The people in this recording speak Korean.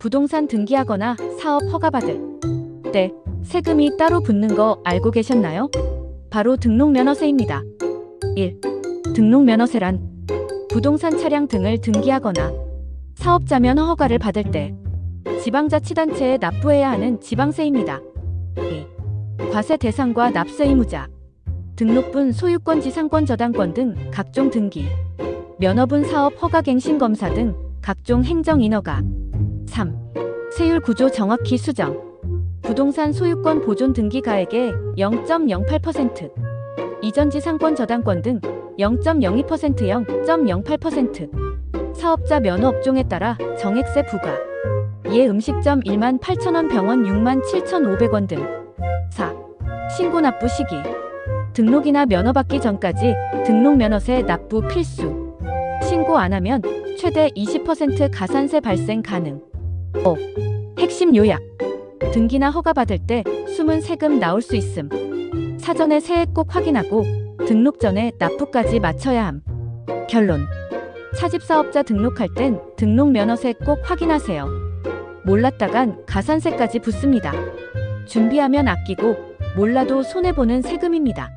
부동산 등기하거나 사업 허가받을 때 세금이 따로 붙는 거 알고 계셨나요? 바로 등록면허세입니다. 1. 등록면허세란 부동산 차량 등을 등기하거나 사업자 면허 허가를 받을 때 지방자치단체에 납부해야 하는 지방세입니다. 2. 과세 대상과 납세 의무자 등록분 소유권 지상권 저당권 등 각종 등기 면허분 사업 허가 갱신 검사 등 각종 행정 인허가 3. 세율 구조 정확히 수정. 부동산 소유권 보존 등기 가액의 0.08% 이전 지 상권 저당권 등 0.02% 0.08% 사업자 면허 업종에 따라 정액세 부과. 예 음식점 1만 8천원 병원 6만 7천5백원 등. 4. 신고 납부 시기. 등록이나 면허 받기 전까지 등록 면허세 납부 필수. 신고 안 하면 최대 20% 가산세 발생 가능 5. 핵심 요약. 등기나 허가 받을 때 숨은 세금 나올 수 있음. 사전에 세액 꼭 확인하고 등록 전에 납부까지 마쳐야 함. 결론. 차집 사업자 등록할 땐 등록 면허세 꼭 확인하세요. 몰랐다간 가산세까지 붙습니다. 준비하면 아끼고 몰라도 손해보는 세금입니다